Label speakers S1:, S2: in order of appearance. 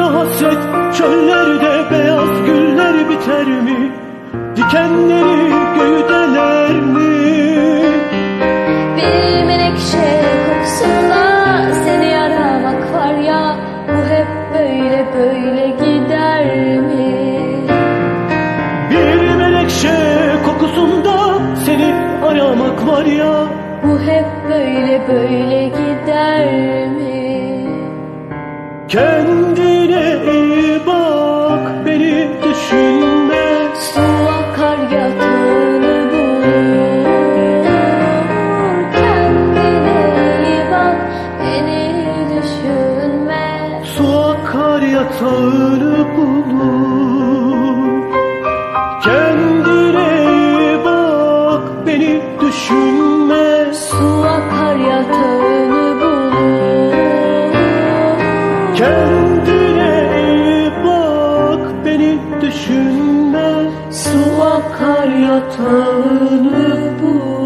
S1: Suya hasret çöllerde beyaz güller biter mi? Dikenleri göğü deler mi?
S2: Bir menekşe kokusunda seni aramak var ya Bu hep böyle böyle gider mi?
S1: Bir melekşe kokusunda seni aramak var ya
S2: Bu hep böyle böyle gider mi?
S1: Kendine
S2: yatağını bulur. Kendine bak beni düşünme.
S1: Su akar yatağını bulur. Kendine bak beni düşünme.
S2: Su akar yatağını bulur